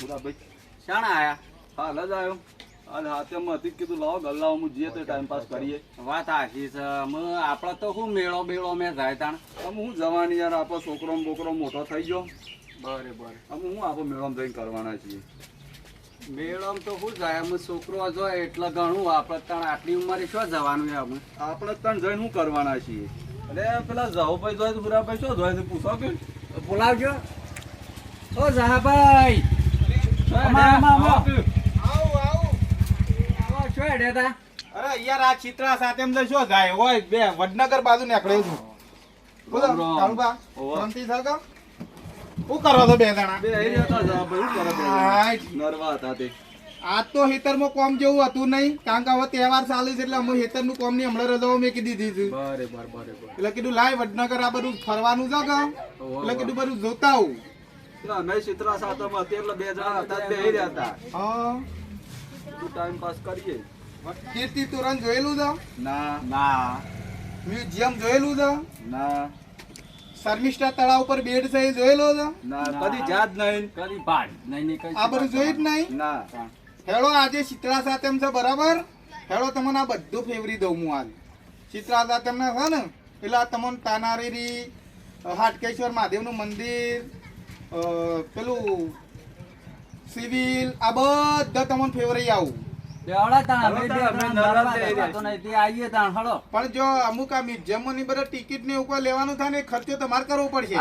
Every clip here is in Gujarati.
પુરાભાઈ. શાણા આયા? હાલ જ આવ્યો. હાલ હાથેમાં હતી જ કીધું લાવો ગલ્લામાં જઈએ તો ટાઈમ પાસ કરીએ. વાત આખી છે. અમે આપણે તો શું મેળો બેળો મેં જાય તાણ. અમે હું જવાની યાર આપણો છોકરો બોકરો મોટો થઈ ગયો. બરે બરે. અમે હું આપણે મેળો જઈને કરવાના છીએ. મેળો તો શું જાય અમે છોકરો જોઈએ એટલે ઘણું આપણે તાણ. આટલી ઉંમરે શું જવાનું છે અમે આપણે ત્રણ જઈને શું કરવાના છીએ. અરે પેલા જાહુભાઈ તો પુરાભાઈ શું જોય છે? પૂછો કે. બોલાવજો. ઓ જહાભાઈ અરે યાર આ ચિત્રા સાથે એમ શું જાય હોય બે વડનગર બાજુ નીકળ્યો છું. બોલો રામ રામ. કાળુબા શાંતિ છે શું કરો છો બે જણા. નરવા હતા તે. આજ તો હેતરમાં કોમ જેવું હતું નહીં કારણ કે હવે તહેવાર ચાલે છે એટલે અમે હેતરનું કોમની હમણાં રજાઓ મેં કીધી દીધી બરે બર એટલે કીધું લાય વડનગર આ બધું ફરવાનું છે એટલે કીધું બધું જોતા આવું. અમે ચિત્રા હતી એટલે બે જણા હતા બે રહ્યા હતા. હા. ટાઈમ પાસ કરીએ. કીર્તિ તોરણ જોયેલું છે? ના. ના. મ્યુઝિયમ જોયેલું છે? ના. શર્મિષ્ઠા તળાવ પર બેડ છે એ જોયેલો છે? ના કદી જાત નહીં. કદી પાડ નહીં નહીં કઈ આ બધું જોયું જ નહીં? ના. હેડો આજે શીતળા સાતમ છે બરાબર? હેડો તમને આ બધું ફેવરી દઉં હું આજ. શીતળા સાતમ ના છે ને એટલે આ તમને તાનારીરી હાટકેશ્વર મહાદેવનું મંદિર પેલું સિવિલ આ બધા તમને ફેવરી આવું. પણ જો અમુક આ મ્યુઝિયમો ની બધા ટિકિટ ને એવું લેવાનું થાય ને ખર્ચો તમારે કરવો પડશે.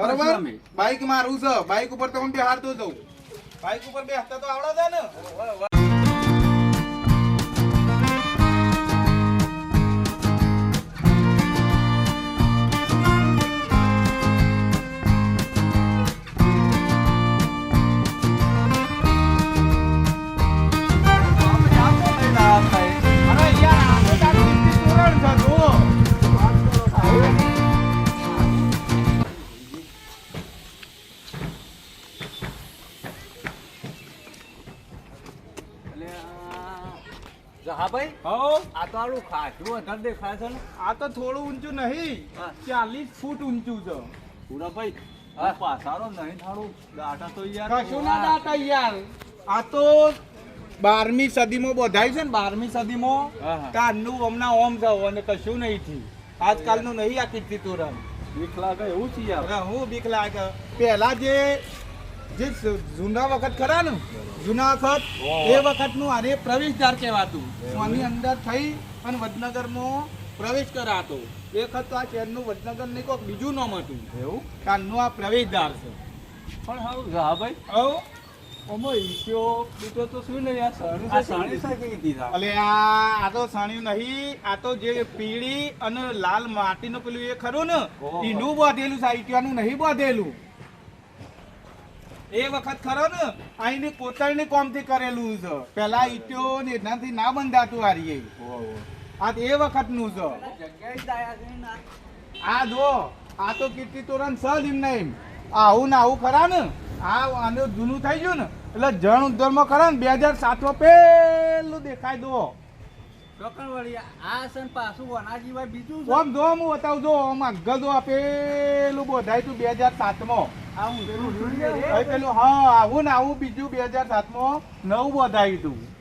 બરોબર? બાઈક મારું છે. બાઈક ઉપર તો હું બેહારતો જઉં બાઈક ઉપર બેસતા તો આવડે ને. તો આલું ખાધું વધારે દેખાય છે ને? આ તો થોડું ઊંચું નહીં ચાલીસ ફૂટ ઊંચું છે. પુરાભાઈ. પાસારો નહીં થાળું. દાટા તો યાર કશું ના દાટા યાર. આ તો બારમી સદીમાં બધાય છે ને બારમી સદીમાં. તારનું હમણાં ઓમ છે અને કશું નહીં થયું. આજકાલનું નહીં આ કીર્તિ તોરણ બીક લાગે એવું છે યાર. હું બીક લાગે. પહેલા જે જે જૂના વખત ખરા ને જૂના વખત એ વખતનું આને પ્રવેશદ્વાર કહેવાતું. આની અંદર થઈ અને વડનગરમાં પ્રવેશ કરાતો. એ વખત તો આ શહેરનું વડનગર નહીં કોઈક બીજું નામ હતું. એવું? કાનનું આ પ્રવેશદ્વાર છે. પણ હા ભાઈ. હવે તો શું નહીં યાર સારું આ સાણી દીધા આ આ તો સાણ્યું નહીં આ તો જે પીળી અને લાલ માટીનું પેલું એ ખરું ને. ઈનું બાંધેલું સાહિત્યનું નહીં બાંધેલું. એ વખત ખરો ને અહીંની કોતરણી કોમથી કરેલું છે. પેલા ઈટ્યો ને એનાથી ના બંધાતું આરીએ આ એ વખતનું છે આ. જો આ તો કીર્તિ તોરણ સલ એમ. નહીં આવું ને આવું ખરા ને? આ આનું જૂનું થઈ ગયું ને? એટલે જણ ઉદ્ધરમાં ખરા ને? બે હજાર સાતમાં પેલું દેખાય દો નવું બોધાયું તું.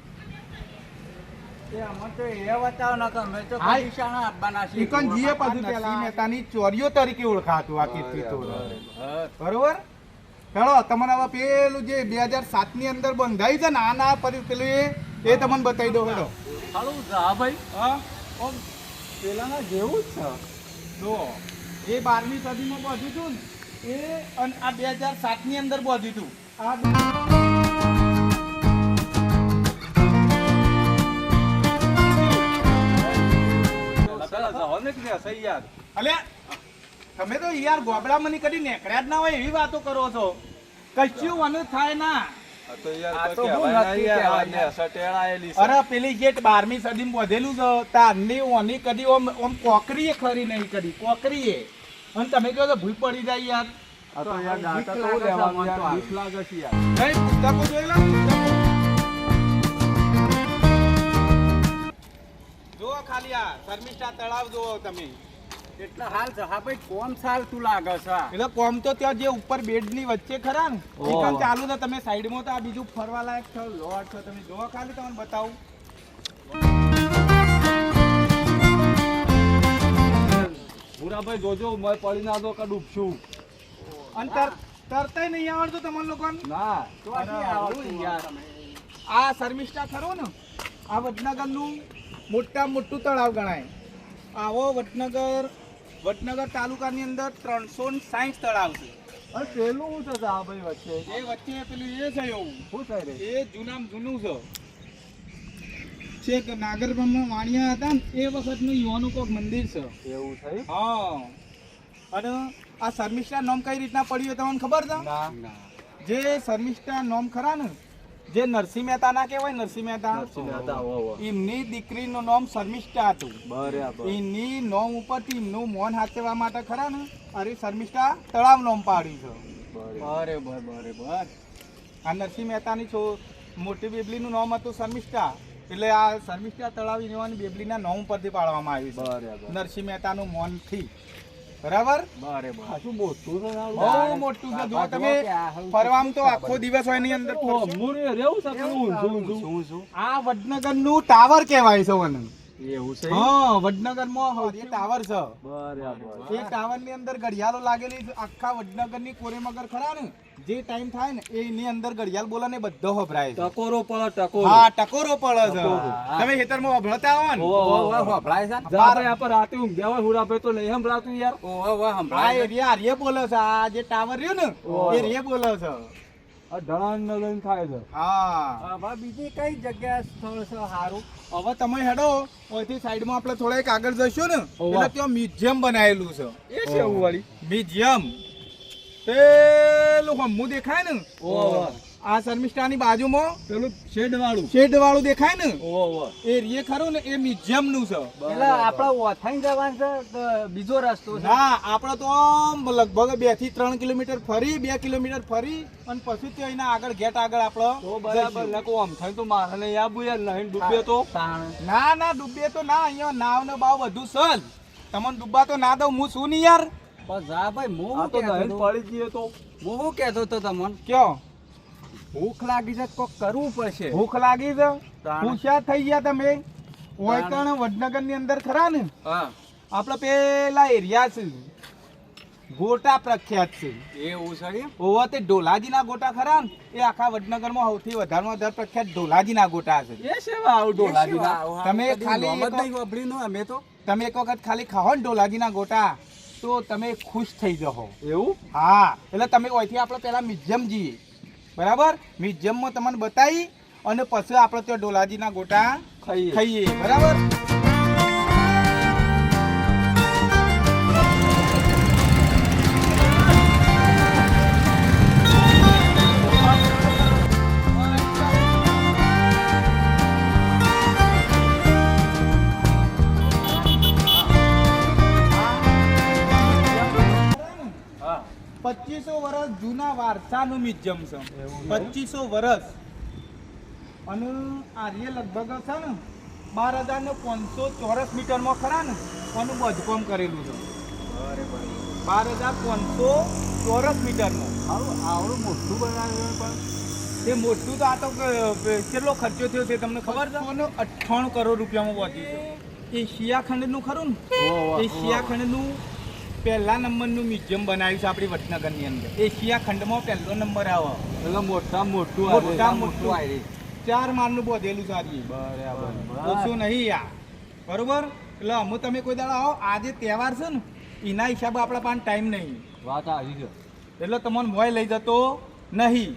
ચોરીઓ તરીકે ઓળખાતું આ કીર્તિ બરોબર? હેલો તમને હવે પેલું જે બે હજાર સાતની અંદર બંધાયું છે ને આના પર પેલું એ તમને બતાવી દો હેલો હારું હા? પેલાના જેવું જ છે. જો એ બારમી સદીમાં બાંધ્યું હતું ને એ અને આ બે હજાર સાતની અંદર બધું હતું. આ હશે યાર. અલ્યા તમે તો યાર ગોબડામાં કદી નેકળ્યા જ ના હોય એવી વાતો કરો છો. કશું મને થાય ના. ટેળાયેલી છે. અરે પેલી જે બારમી સદીમાં બાંધેલું છે તારની ઓની કદી ઓમ ઓમ કોકરીએ ખરી નહીં કરી કોકરીએ. અને તમે કહો તો ભૂલ પડી જાય યાર. આ તો યાર બીક તો લેવાનું યાર લાગે છે યાર. નહીં પુસ્તકો જોયેલા પુસ્તકો જુઓ ખાલી આ શર્મિષ્ઠા તળાવ જુઓ તમે. એટલા હાલ જહાભાઈ કોમ સાલ તું લાગે છે. એટલે કોમ તો ત્યાં જે ઉપર બેડની વચ્ચે ખરા ને. ચાલુ છે તમે સાઈડમાં તો આ બીજું ફરવા લાયક છો લોટ છો તમે જોવા ખાલી તમને બતાવું. ભૂરાભાઈ જોજો મેં પડી ના દો કે ડૂબશું. અને તર- તરતાય નહીં આવડતું તમને લોકોને? ના. તો યાર આ શર્મિષ્ઠા ખરો ને આ વડનગરનું મોટા મોટું તળાવ ગણાય. આવો વડનગર વડનગર તાલુકાની અંદર ત્રણસો સાહીઠ તળાવ છે. અરે પેલું શું છે આ ભાઈ વચ્ચે? એ વચ્ચે પેલું એ છે એવું. શું થઈ રહી એ જૂનામાં જૂનું છે. છેક નાગરબ્રહ્મ વાણિયા હતા ને એ વખતનું યુવાનું કોક મંદિર છે. એવું થઈ હા. અને આ શર્મિષ્ઠા નામ કઈ રીતના પડ્યું તમને ખબર છે? જે શર્મિષ્ઠા નામ ખરા ને જે નરસિંહ મહેતા ના કહેવાય નરસિંહ મહેતા. એમની દીકરીનું નામ શર્મિષ્ઠા હતું. બરાબર. એની નોમ ઉપરથી એમનું મોન હાચવવા માટે ખરા ને? અરે શર્મિષ્ઠા તળાવ નામ પાડ્યું છે. બરાબર. બરે બર આ નરસિંહ મહેતાની છો મોટી બેબલીનું નામ હતું શર્મિષ્ઠા. એટલે આ શર્મિષ્ઠા તળાવ એની બેબલીના નામ ઉપરથી પાડવામાં આવ્યું છે. નરસિંહ મહેતાનું મોનથી. બરાબર? બરે બર. આ શું મોટું છે બહુ મોટું છે જો તમે ફરવામાં તો આખો દિવસ હોય એની અંદર રેવું છે આ વડનગરનું ટાવર કહેવાય છે વન એવું છે? હા વડનગરમાં સૌથી ટાવર છે. બરાબર. એ ટાવરની અંદર ઘડિયાળો લાગેલી આખા વડનગરની કોરેમગર ખરા ને? જે ટાઈમ થાય ને એની અંદર ઘડિયાળ બોલે ને બધો વપરાય ટકોરો પડે ટકોરો. હા ટકોરો પડે છે. ટકોરો. તમે ખેતરમાં વભળતા આવો ને? ઓહો, ઓહો, ઓવે ઓહો. સંભળાય છે ને? જા રાતે ઊંઘ્યા હોય હુરાભાઈ તો નહીં સંભળાતું યાર. ઓવે ઓવે આ સંભળાય રે બોલે છે આ જે ટાવર રહ્યું ને એ રે બોલે છે. આ ઢળાન થાય છે. હા. બીજી કઈ જગ્યા સ્થળ છે સારું? હવે તમે હેડો ઓયથી સાઈડમાં આપણે થોડા એક આગળ જઈશું ને એટલે ત્યાં મ્યુઝિયમ બનાવેલું છે. એ છે એવું વાળી મ્યુઝિયમ પેલું હમું દેખાય ને? ઓહો. આ શર્મિષ્ઠાની બાજુમાં પેલું શેડ વાળું શેડ વાળું દેખાય ને? ઓહો એ રે ખરું ને એ મ્યુઝિયમનું છે. એટલે આપણે ઓથાઈ જવાનું છે બીજો રસ્તો છે. હા આપણે તો આમ લગભગ બેથી ત્રણ કિલોમીટર ફરી બે કિલોમીટર ફરી અને પછી ત્યાં એના આગળ ગેટ આગળ આપડે આપણે બરાબર. લખો આમ થાય તો મારે ને આબુ યાર નહીં ડૂબે તો. ના ના ડૂબે તો ના અહીંયા નાવ ને બાવ બધું સલ તમને ડૂબા તો ના દઉં હું શું નહીં યાર. પણ જા ભાઈ હું તો નહીં તો. પડી ગયો તો. હું કહેતો તો તમને. કયો? ભૂખ લાગી છે કોક કરવું પડશે. ભૂખ લાગી છે. હોશિયાર થઈ ગયા તમે? ઓયકણ વડનગરની અંદર ખરા ને? હા. આપણે પેલા એરિયા છે. ગોટા પ્રખ્યાત છે. એવું છે ઓવા તે ઢોલાજીના ગોટા ખરા ને? એ આખા વડનગરમાં સૌથી વધારેમાં વધારે પ્રખ્યાત ઢોલાજીના ગોટા છે. એ સેવા આવું ઢોલાજી ના તમે ખાલી વાપરી ને અમે તો. તમે એક વખત ખાલી ખાઓ ને ઢોલાજીના ગોટા તો તમે ખુશ થઈ જાઓ એવું? હા. એટલે તમે ઓયથી આપણે પેલા મ્યુઝિયમ જઈએ બરાબર? મ્યુઝિયમમાં તમને બતાવી અને પછી આપણે ત્યાં ડોલાજીના ગોટા ખાઈએ. ખાઈએ. બરાબર? વારસાનું મ્યુઝિયમ છે પચીસો વર્ષ અને આર્ય લગભગ છે ને બાર હજાર ને પાંચસો ચોરસ મીટરમાં ખરા ને એનું બાંધકામ કરેલું છે. બાર હજાર પાંચસો ચોરસ મીટરમાં. આવું આવડું મોટું બનાવ્યું પણ. તે મોટું તો આ તો કેટલો ખર્ચો થયો છે તમને ખબર છે? અઠ્ઠાણું કરોડ રૂપિયામાં પહોંચ્યું છે. એ શિયાખંડનું ખરું ને? એ શિયાખંડનું પહેલા નંબરનું મ્યુઝિયમ બનાવ્યું છે આપણી વડનગરની અંદર. એશિયા ખંડમાં પહેલો નંબર આવે. એટલે મોટા મોટું. મોટા મોટું. આવે ચાર માળનું બોધેલું છે આજે. બરાબર. ઓછું નહીં યાર બરોબર? એટલે અમુ તમે કોઈ દાડા આવો આજે તહેવાર છે ને એના હિસાબે આપણા પાસે ટાઈમ નહીં. વાત આવી ગયો એટલે તમને મોય લઈ જતો નહીં.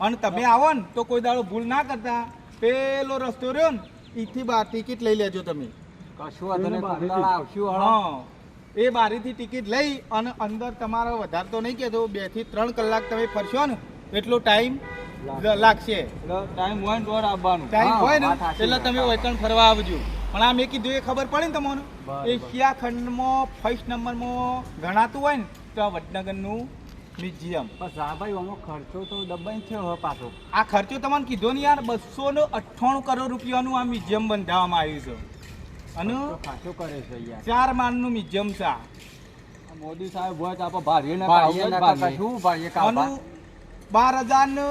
અને તમે આવો ને તો કોઈ દાડો ભૂલ ના કરતા. પેલો રસ્તો રહ્યો ને એથી બહાર ટિકિટ લઈ લેજો તમે. કશું આવશું હા. એ બારીથી ટિકિટ લઈ અને અંદર તમારે વધારે તો નહીં કહેતો બેથી ત્રણ કલાક તમે ફરશો ને એટલો ટાઈમ લાગશે. ટાઈમ હોય ને જ આવવાનું ટાઈમ હોય ને એટલે તમે વૈકણ ફરવા આવજો. પણ આ મેં કીધું એ ખબર પડે ને તમને. એશિયા ખંડમાં ફર્સ્ટ નંબરમાં ગણાતું હોય ને તો આ વડનગરનું મ્યુઝિયમ. બસ હા ભાઈ આમાં ખર્ચો તો દબાઈ થયો હવે પાછો. આ ખર્ચો તમને કીધો ને યાર બસો ને અઠ્ઠાણું કરોડ રૂપિયાનું આ મ્યુઝિયમ બંધાવવામાં આવ્યું છે. અને ખાસો કરે છે યાર. ચાર માળનું મ્યુઝિયમ છે મોદી સાહેબ હોય તો આપણે ભારીએ ના શું ભારીએ કાઢવા? બાર હજાર ને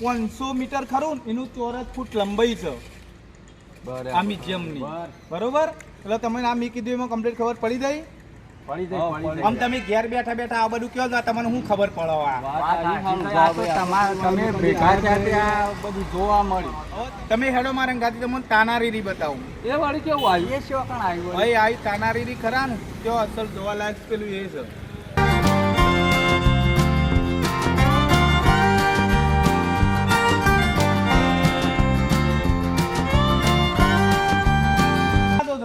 પાંચસો મીટર ખરું એનું ચોરસ ફૂટ લંબાઈ છે. બરાબર. આ મ્યુઝિયમની. બરોબર. એટલે તમને આ મેં કીધું એમાં કમ્પ્લીટ ખબર પડી ગઈ આમ તમે ઘેર બેઠા બેઠા આ બધું કહો તમને શું ખબર તમે ભેગા થયા તે આ બધું જોવા મળ્યું. તમે હેડો મારે ગાતી તમને તાનારીરી બતાવું. એ વાળી કેવું આવ્યું? એ શું આવ્યું ભાઈ આ તાનારીરી ખરા ને? જો અસલ જોવાલાયક પેલું એ છે.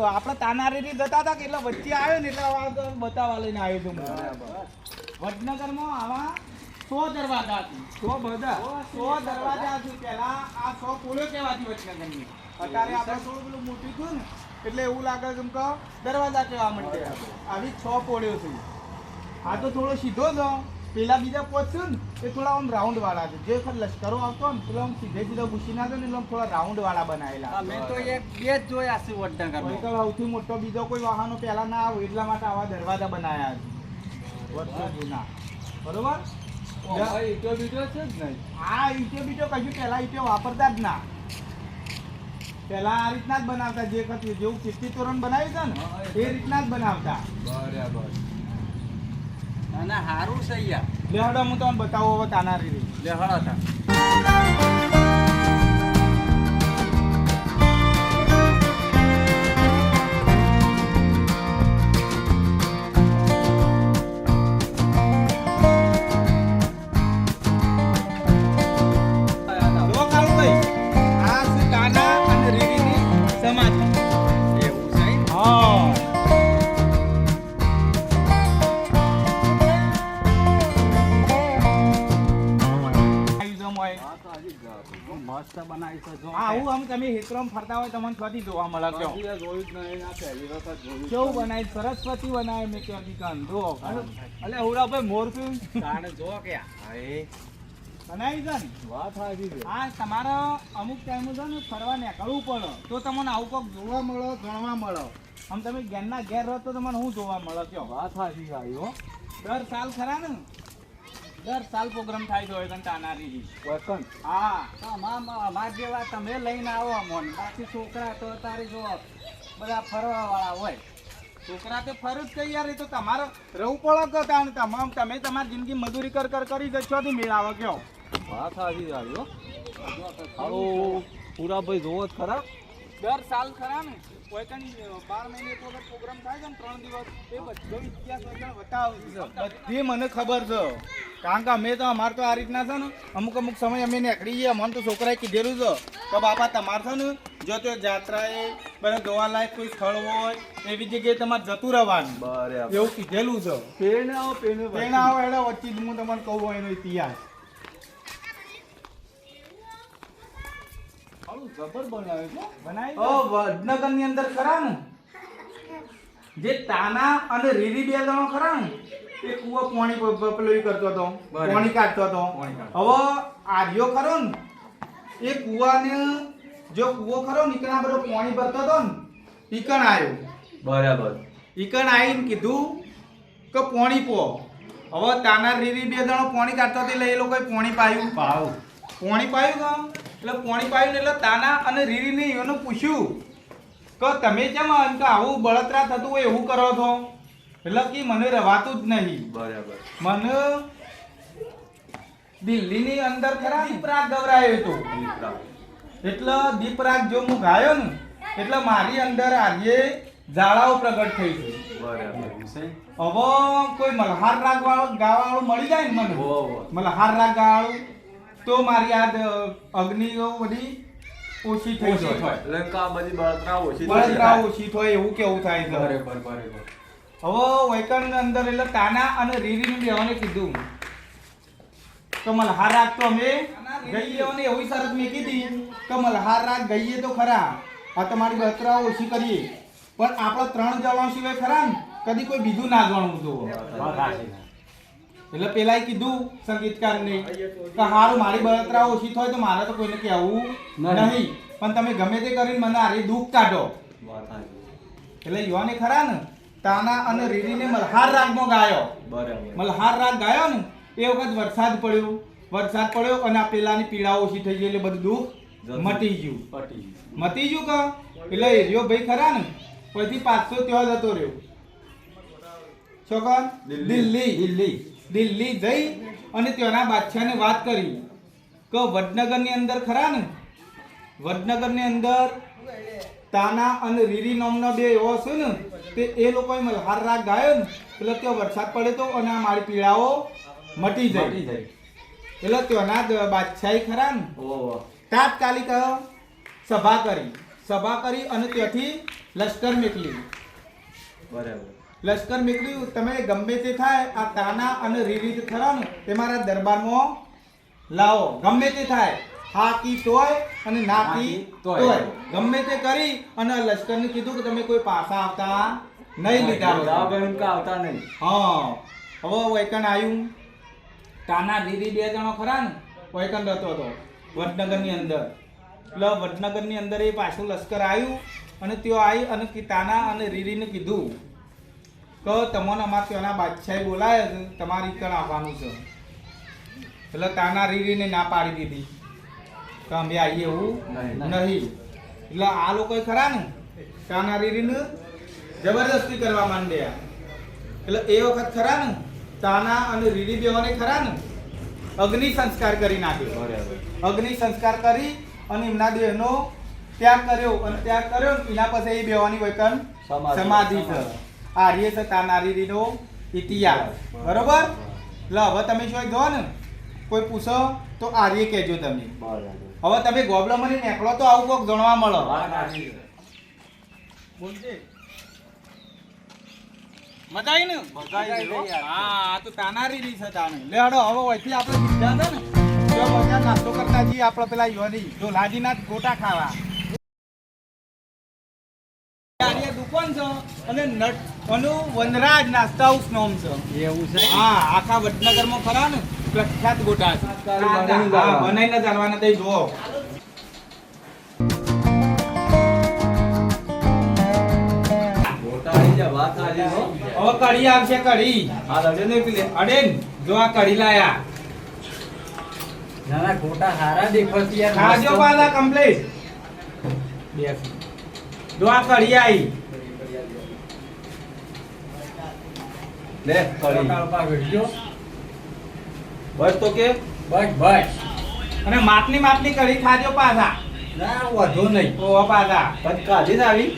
તો આપણે તાનારીથી જતા હતા કે એટલે વચ્ચે આવ્યો ને એટલે બતાવવા લઈને આવ્યો છું. વડનગરમાં આવા સો દરવાજા હતી સો બધા? સો દરવાજા હતી પહેલા આ સો પોળો કહેવાતી વડનગરની. અત્યારે આપણે થોડું પેલું મોટું થયું ને એટલે એવું લાગે છે કે દરવાજા કહેવા માંડે આવી છ પોળ્યો થઈ આ તો થોડો સીધો જ પેલા બીજા પહોંચ્યું ને એ થોડા આમ રાઉન્ડ વાળા છે. જે વખત લશ્કરો આવતો ને પેલા આમ સીધે સીધા ઘૂસી ના ને એટલે થોડા રાઉન્ડ વાળા બનાવેલા હા, મેં તો એક બે જ જોયા છે વડનગર મેં તો સૌથી મોટો બીજો કોઈ વાહનો પહેલા ના આવે એટલા માટે આવા દરવાજા બનાવ્યા છે. વર્ષો જૂના. બરોબર? ઈટો બીટો છે જ નહીં. આ ઈટો બીટો કશું પહેલા ઈટો વાપરતા જ ના. પેલા આ રીતના જ બનાવતા જે જેવું ચિત્તી તોરણ બનાવ્યું છે ને એ રીતના જ બનાવતા. બરાબર. ના, ના, હારું છે યાર. લેહડો હું તમને બતાવું હવે તાના રે લે, હળો મસ્ત બનાવી છે જો આ આવું આમ તમે હેતરામ ફરતા હોય તમને કદી જોવા મળે કયો જોયું જ નહીં, આ પહેલી વખત જોયું. કેવું બનાવી સરસ્વતી બનાવી મેં જો તાણે જો કે હાય. બનાવી છે ને. વાત સાચી છે. આ તમારે અમુક ટાઈમ છે ને ફરવા નીકળવું પડે. તો તમને આવું કોક જોવા મળે જાણવા મળો. આમ તમે ઘેરના ઘેર રહો તો તમને હું જોવા મળે કયો વાત સાચી છે હો. દર સાલ ખરા ને? દર સાલ પ્રોગ્રામ થાય છે હોય તાનારી. વસંત. હા અમાર અમાર જેવા તમે લઈને આવો અમોન. બાકી છોકરા તો તારી જો બધા ફરવા વાળા હોય. છોકરા તો ફરજ કઈ યાર એ તો તમારે રહેવું પડે કે તાણ? તમામ તમે તમારી જિંદગી મજૂરી કર કર કરી જશો થી મેળાવો કયો? વાત આવી હો. હાલો, પુરાભાઈ જોવો જ ખરા. દર સાલ ખરા ને કોઈ કઈ બાર મહિને તો પ્રોગ્રામ થાય છે ને ત્રણ દિવસ. એ બધો ઇતિહાસ વગર બતાવે છે. બધી મને ખબર છે. કારણ કે અમે તો અમારે તો આ રીતના છે ને અમુક અમુક સમય અમે નીકળી જઈએ મને તો છોકરાએ કીધેલું છે તો બાપા તમારે છે ને જો તે જાત્રાએ બધા જોવાલાયક કોઈ સ્થળ હોય એવી જગ્યાએ તમારે જતું રહેવાનું. બરાબર. એવું કીધેલું છે. પેને આવો પેને તેના આવે વચ્ચે જ હું તમને કહું એનો ઇતિહાસ. જબર બનાવે છે બનાવી ઓ વડનગરની અંદર ખરા જે તાના અને રીરી બે દણો ખરા ને એ કુવો પાણી પેલું કરતો હતો. પોણી કાઢતો હતો. હવે આર્યો ખરો ને એ કૂવાને જો કુવો ખરો ને ઈકણા બધો પાણી ભરતો હતો ને ઈકણ આવ્યો બરાબર. ઈકણ આવીને કીધું કે પાણી પો. હવે તાના રીરી બે દણો પાણી કાઢતો હતો એટલે એ લોકોએ પાણી પાયું. ભાવ પોણી પાયું કામ એટલે પોણી પાયું એટલે તાના અને રીરીને એનું પૂછ્યું કે તમે કેમ એમ કે આવું બળતરા થતું હોય એવું કરો છો? એટલે કે મને રવાતું જ નહીં. બરાબર. મને દિલ્હીની અંદર ખરા દીપરાગ ગવરાયો હતો. એટલે દીપરાગ જો હું ગાયો ને એટલે મારી અંદર આજે ઝાડાઓ પ્રગટ થઈ છે બરાબર. હવે કોઈ મલ્હાર રાગ વાળો ગાવા વાળો મળી જાય ને મને? મલહાર મલ્હાર રાગ ગાવાળું તો મારી આ અગ્નિઓ બધી ઓછી થઈ જાય. થાય. એટલે કે આ બધી બળતરા ઓછી બળતરા ઓછી થાય એવું કેવું થાય છે બરાબર બરાબર. હવે વૈકણ અંદર એટલે તાના અને રીરીને બેવાને કીધું કે મલ્હાર રાગ તો અમે ગઈએ અને એવી શરત મેં કીધી કે મલ્હાર રાગ ગઈએ તો ખરા. આ તમારી બળતરા ઓછી કરીએ. પણ આપણે ત્રણ જણા સિવાય ખરા ને? કદી કોઈ બીજું ના ગણવું જોવો. એટલે પેલા કીધું સંગીતકાર ને કે હારું મારી બળતરા ઓછી થાય તો મારે તો કોઈને કહેવું નહીં. પણ તમે ગમે તે કરીને મને આરી દુઃખ કાઢો. એટલે યુવાને ખરા ને તાના અને રીરીને મલ્હાર રાગમાં ગાયો. મલ્હાર રાગ ગાયો ને એ વખત વરસાદ પડ્યો. વરસાદ પડ્યો અને આ પેલાની પીડા ઓછી થઈ ગઈ એટલે બધું દુઃખ મટી ગયું. મટી ગયું કા? એટલે એ રહ્યો ભાઈ ખરા ને પછી પાછો ત્યાં જતો રહ્યો. છોકર દિલ્હી. દિલ્હી. દિલ્હી જઈ અને ત્યાંના બાદશાહને વાત કરી. કે વડનગરની અંદર ખરા ને? વડનગરની અંદર તાના અને રીરી નોમનો બે એવો છે ને તે એ લોકોએ મલ્હાર રાગ ગાયો ને એટલે ત્યાં વરસાદ પડે તો અને આ મારી પીડાઓ મટી જાય. એટલે ત્યાંના બાદશાહી ખરા ને? તાત્કાલિક સભા કરી. સભા કરી અને ત્યાંથી લશ્કર મોકલી. બરાબર. લશ્કર મોકલ્યું તમે ગમે તે થાય આ તાના અને રીરી જે ખરા ને તે મારા દરબારમાં લાવો. ગમે તે થાય હા કી તોય અને ના કી તોય. ગમે તે કરી અને લશ્કરને કીધું કે તમે કોઈ પાસા આવતા નહીં લીધા. આવતા નહીં. હા. હવે વૈકણ આવ્યું તાના દીદી બે જણો ખરા ને વૈકણ રહેતો હતો વડનગરની અંદર. એટલે વડનગરની અંદર એ પાછું લશ્કર આવ્યું અને તેઓ આવી અને તાના અને રીરીને કીધું. કે તમને અમારે ત્યાંના બાદશાહે બોલાય છે તમારી આવવાનું છે. એટલે તાના રીરીને ના પાડી દીધી. તો અમે આવીએ એવું નહીં. એટલે આ લોકો ખરા ને? તાના રીરીને જબરદસ્તી કરવા માંડ્યા. એટલે એ વખત ખરા ને? તાના અને રીરી બેવાને ખરા ને? અગ્નિ સંસ્કાર કરી નાખ્યો. અગ્નિ સંસ્કાર કરી અને એમના દેહનો ત્યાગ કર્યો. અને ત્યાગ કર્યો એના પછી એ બેવાની સમાધિ. સમાધિ છે. આર્ય છે તાના રીરીનો ઇતિહાસ. બરોબર? એટલે હવે તમે શું જો ને. કોઈ પૂછો તો આર્ય કહેજો તમે. હવે તમે ગોબલો મની નીકળો તો આવું કોક જાણવા મળો. મજા આવી ને મજા આવી હા તો તાનારી રીત છે તાને લે હડો હવે ઓયથી આપણે બીજા છે ને. જો મજા નાસ્તો કરતા જઈએ આપણે પેલા યોની ઢોલાજીના ગોટા ખાવા. આની છે? અને નટ અનુ વનરાજ નાસ્તા હાઉસ નામ છે. એવું છે? હા આખા વડનગરમાં ખરા ને પ્રખ્યાત ગોટા છે. બનાવીને હા લાવવાના. બનાવીને ચાલવાના તઈ જુઓ. ગોટા આવી જાય, વાત સાચી હો. હવે કઢી આવશે કઢી. અડેન જો આ કઢી લાયા. ના ના ગોટા હારા દેખાતી યાર ખાજો મસ્ત. કમ્પ્લીટ બેસ. જો આ કઢી આવી. લે, વિડિયો. બસ તો કે? બસ બસ. અને માટલી માટલી કરી ખાજો પાછા. ના વધુ નહીં. ઓ પાછા. પછી કાઢી ને આવી?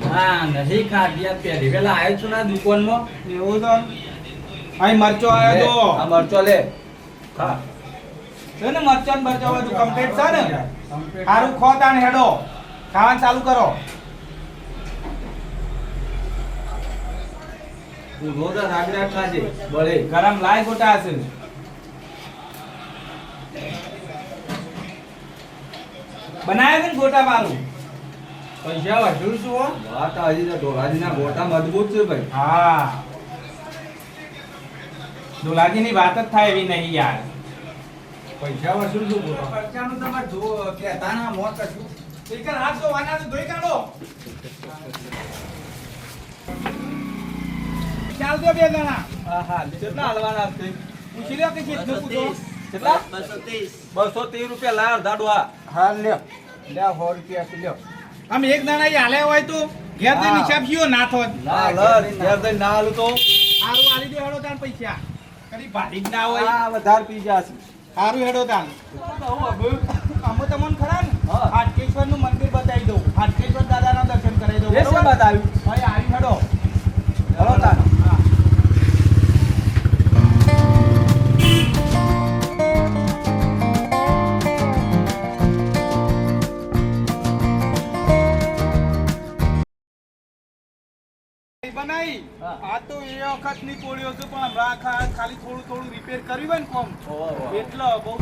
ના નથી ખાધી. આ પહેલી વેલા આવ્યો છું ના દુકાનમાં. એવું તો? અહીં મરચો આવ્યો તો. આ મરચો લે. હા ને મરચો ને મરચો બધું કમ્પ્લીટ છે ને? સારું ખો તાણ હેડો. ખાવાનું ચાલુ કરો. તું રોજ આ રાગ રાગ ખાજે બળે. ગરમ લાય ગોટા છે બનાવ્યા છે ને ગોટા મારું પૈસા વસૂલ છું હો. વાત હજી તો ઢોલાજીના ગોટા મજબૂત છે ભાઈ. હા. દુલાજીની વાત જ થાય એવી નહીં યાર. પૈસા વસૂલ છું ગોટા. ખર્ચાનું તમારે જો કહેતા ના મોત કશું એકલ હાથ ધોવાના તો ધોઈ કાઢો. ચાલ દો બે જણા. હા હા કેટલા હાલવાના છે? પૂછી લ્યો કે કેટલું પૂછો કેટલા? બસો ત્રીસ. રૂપિયા લાર ડોહા હા લ્યો. લ્યો સો રૂપિયા લ્યો. આમ એક દાણા એ હાલે હોય તો ઘેર દઈ. હિસાબ થયો ના થોત ના લર ઘેર દઈ ના. હાલું તો. હારું હાલી દે હેડો તાન પૈસા. કદી ભારી જ ના હોય. હા વધારે પી જશે હારું હેડો તાન અમે તમને ખરા ને. હાટકેશ્વરનું મંદિર બતાવી દઉં. હાટકેશ્વર દાદાના દર્શન કરાવી દઉં? બતાવ્યું? ભાઈ આવી હેડો. હેડો તાન આ તો એ વખતની તોડ્યો છે પણ હમણાં ખાલી થોડું થોડું રિપેર કર્યું હોય ને કોમ. એટલે બહુ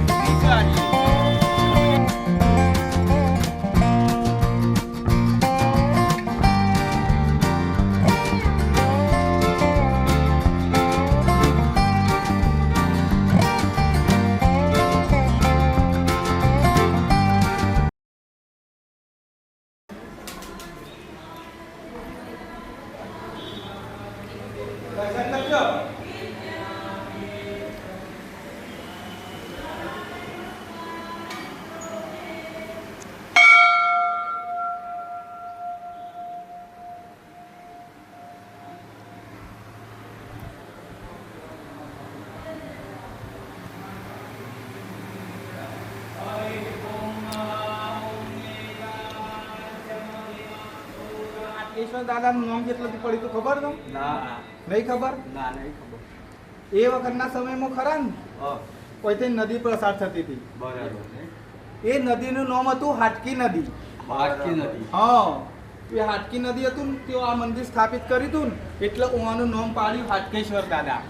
આની. દાદાનું નામ કેટલું પડ્યું તું ખબર તો ના. નહીં ખબર? ના નહીં ખબર. એ વખતના સમયમાં ખરા ને? હા, કોઈથી નદી પસાર થતી હતી. બરાબર. એ નદીનું નામ હતું હાટકી નદી. હાટકી નદી. હા. એ હાટકી નદી હતું ને તેઓ આ મંદિર સ્થાપિત કર્યું હતું ને એટલે ઓનું નામ પાડ્યું હાટકેશ્વર દાદા.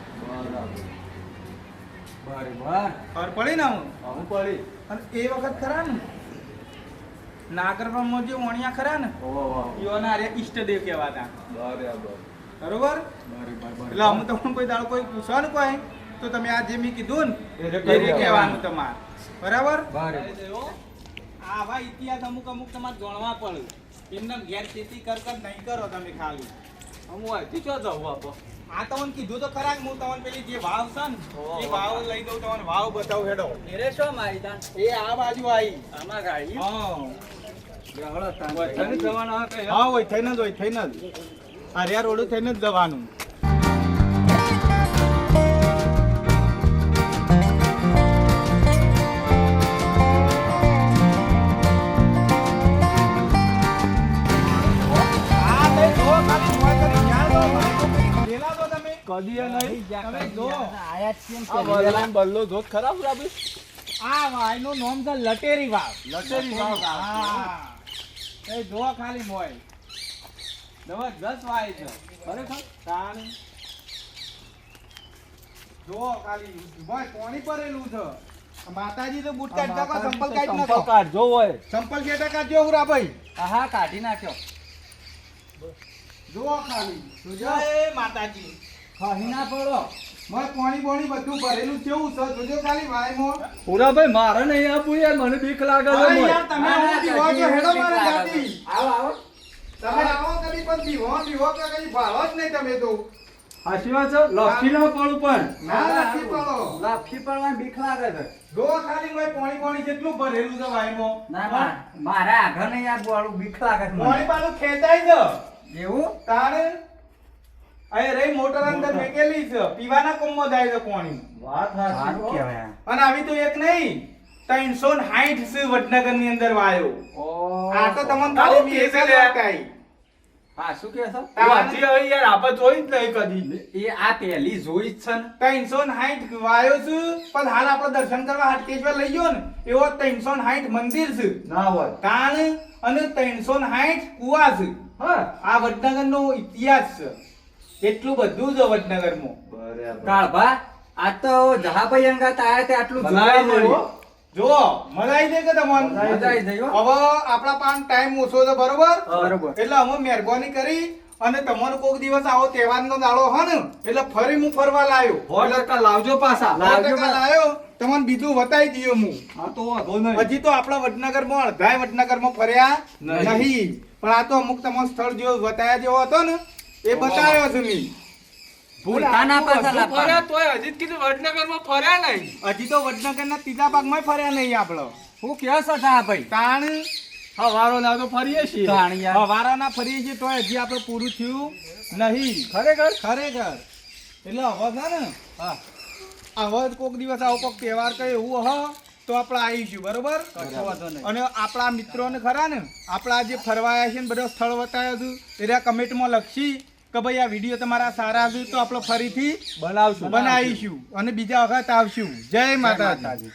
બરાબર. પડી ને? હું પડી. અને એ વખત ખરા ને? નાગરબામાં જે વણિયા ખરા ને યોના રે અરે ઈષ્ટદેવ કહેવાતા. બરાબર. બરોબર? એટલે અમે તમને કોઈ દાડો કોઈ પૂછો ને કોઈ તો તમે આ જે મેં કીધું ને એ એ કહેવાનું તમારે. બરાબર? બરાબર. આવા ઇતિહાસ અમુક અમુક તમારે જાણવા પડે. એમને ઘેર ખેતી કર કર નહીં કરો તમે ખાલી. હું અહીંથી ચો જાઉં આપો. આ તમને કીધું તો ખરા હું તમને પેલી જે વાવ છે ને એ વાવ લઈ દઉં તમને વાવ બતાવું હેડો. એરે શું મારી એ આ બાજુ આવી આમાં ગાડી? હા. હા હોય થઈને જ હોય થઈને જ હરિયા રોડ થઈને જ જવાનું. કદી નહીં. તમે જો. આ વરલાન બલ્લો જોત ખરાબ રાબી આ વાયનું નામ છે લટેરી વાવ. લટેરી વાવ. હા. એ જો ખાલી મોય. જબરજસ્ત વાય છે. ખરેખર? તાણ. જો ખાલી. મોય કોણી પરેલું છે. માતાજી તો બુટ કાઢતા કો સંપલ કાઢ નાખો. કાઢજો હોય. સંપલ કેટા કાઢજો હુરા ભાઈ. હા કાઢી નાખ્યો. જો ખાલી. સુજો એ માતાજી. ખાહી ના પડો. મોય પોણી બોણી બધું ભરેલું કેવું છે? જોજો ખાલી વાયમાં પૂરાભાઈ મારે નહીં આપવું યાર મને બીક લાગે છે યાર તમે આવું દીવો છો હેડો મારે જાતી. આવો આવો. તમે આવો કદી પણ દીવો દીવો કે કઈ ભાળો જ નહીં તમે તો. વાત છે? લફી ના પડું પણ ના પડો. લાફી પડવાની બીક લાગે છે. જો ખાલી મોય પોણી પોણી કેટલું ભરેલું છે વાયમાં ના ના મારે આગળ નહીં આ બોલું બીક લાગે છે પોણી છે એવું? તારે અહીં રે મોટર અંદર મેકેલી છે. પીવાના કોમમાં જાય છે પાણી વાત સાચી કહેવાય. અને આવી તો એક નહીં ત્રણસો ને સાઠ છે વડનગરની અંદર વાયો. આ તો તમને ખાલી મેં એક જ હા શું કહે છો? વાંચી હવે યાર આપણે જોઈ જ નહીં કદી. એ આ પહેલી જોઈ જ છે ને. ત્રણસો ને વાયો છે પણ હાલ આપણે દર્શન કરવા હાટકેશ્વર લઈ ગયો ને એવો ત્રણસો ને સાઠ મંદિર છે. ના હોય. તાણ અને ત્રણસો ને સાઠ કુવા છે. હા. આ વડનગર નો ઇતિહાસ છે. એટલું બધું છે વડનગરમાં બરાબર. કાળભા આ તો જહાભાઈ અંગાત આયા તે આટલું જોવા મળ્યું. જો આવી જાય કે તમને? મજા આવી જાય હવે આપણા પાન ટાઈમ ઓછો છે બરોબર? બરોબર. એટલે અમે મહેરબાની કરી અને તમારો કોક દિવસ આવો તહેવારનો દાડો હે ને? એટલે ફરી હું ફરવા લાવ્યો ટકા લાવજો પાછા. સો લાવ્યો તમને બીજું બતાવી દઈએ હું. હા તો વાંધો નહીં. હજી તો આપણા વડનગરમાં અડધાય વડનગરમાં ફર્યા નહીં. નહીં. પણ આ તો અમુક તમારું સ્થળ જેવો બતાવ્યા જેવો હતો ને એ બતાવ્યો છે મેં. ના પાછા લાગતા. તોય હજી કીધું વડનગરમાં ફર્યા નહીં. હજી તો વડનગરના ત્રીજા ભાગમાં ફર્યા નહીં આપણો. હું કહો છો ભાઈ? તાણ હવારો ના તો ફરીએ છીએ. તાણ યાર. હવારાના ફરીએ છીએ તો હજી આપણે પૂરું થયું નહીં. ખરેખર? ખરેખર. એટલે હવે છે ને? હા. હવે કોક દિવસ આવો કોક તહેવાર કહે એવું હ તો આપણે આવીશું બરોબર? કશો વાંધો નહીં. અને આપણા મિત્રોને ખરા ને આપણા જે ફરવાયા છે ને બધા સ્થળ બતાવ્યા હતું એના કમેન્ટમાં લખશી કે ભાઈ આ વીડિયો તમારા સારા આવ્યું તો આપણે ફરીથી બનાવશું બનાવીશું. અને બીજા વખત આવશું. જય માતા માતાજી.